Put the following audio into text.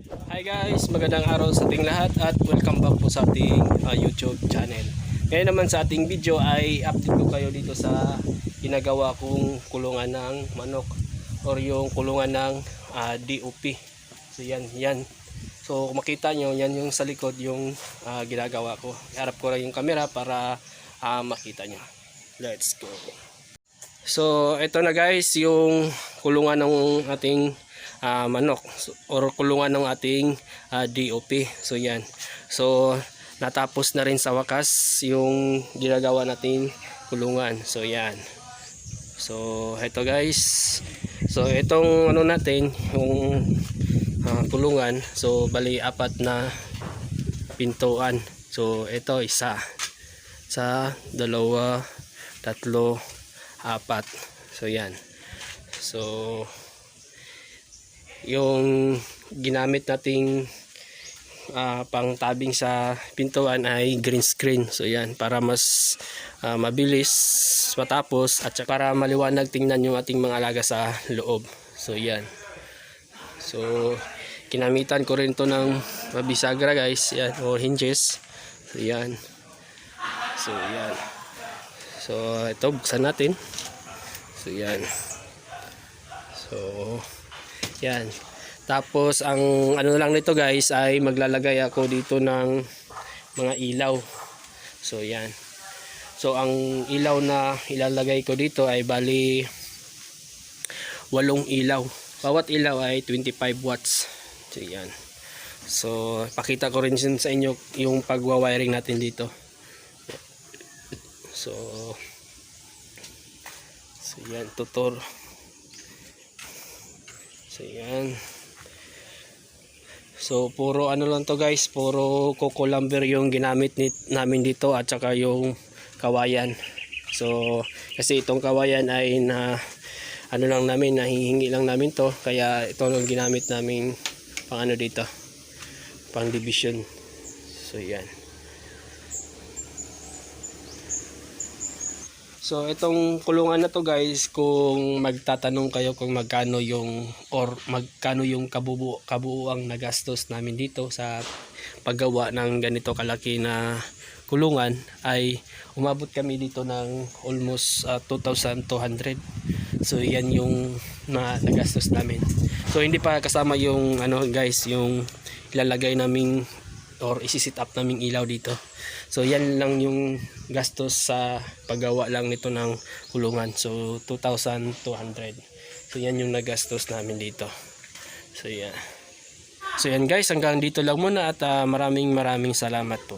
Hi guys, magandang araw sa ating lahat at welcome back po sa ating uh, YouTube channel. Ngayon naman sa ating video ay update ko kayo dito sa ginagawa kong kulungan ng manok or yung kulungan ng uh, DOP. So yan, yan. So makita nyo, yan yung sa likod yung uh, ginagawa ko. Iharap ko lang yung camera para uh, makita nyo. Let's go. So ito na guys yung kulungan ng ating ah, manok So, or kulungan ng ating ah, DOP. So yan. So natapos na rin sa wakas yung ginagawa nating kulungan. So yan. So ito guys. So itong ano natin yung ah, kulungan. So bali apat na pintuan. So ito isa. Sa dalawa, tatlo, apat. So yan. So yung ginamit nating ah, pangtabing sa pintuan ay green screen. So yan, para mas ah, mabilis matapos at para maliwanag tingnan yung ating mga alaga sa loob. So yan. So kinamitan ko rin to ng mabisagra guys, yan, or hinges. So yan. So yan. So ito buksan natin. So yan. So yan. Tapos ang ano lang nito guys ay maglalagay ako dito ng mga ilaw. So yan. So ang ilaw na ilalagay ko dito ay bali walong ilaw. Bawat ilaw ay 25 watts. So yan. So pakita ko rin sa inyo yung pagwa-wiring natin dito. So So yan tutor. So yan. So puro ano lang to guys, puro coco yung ginamit ni, namin dito at saka yung kawayan. So kasi itong kawayan ay na ano lang namin, nahihingi lang namin to kaya ito lang ginamit namin pang ano dito, pang division. So yan. So itong kulungan na to guys, kung magtatanong kayo kung magkano yung or magkano yung kabubu kabuuang nagastos namin dito sa paggawa ng ganito kalaki na kulungan ay umabot kami dito ng almost ah, 2,200. So yan yung na nagastos namin. So hindi pa kasama yung ano guys, yung ilalagay naming or isi-set up naming ilaw dito. So yan lang yung gastos sa paggawa lang nito ng kulungan. So 2,200. So yan yung nagastos namin dito. So yan. So yan guys, hanggang dito lang muna at ah, maraming maraming salamat po.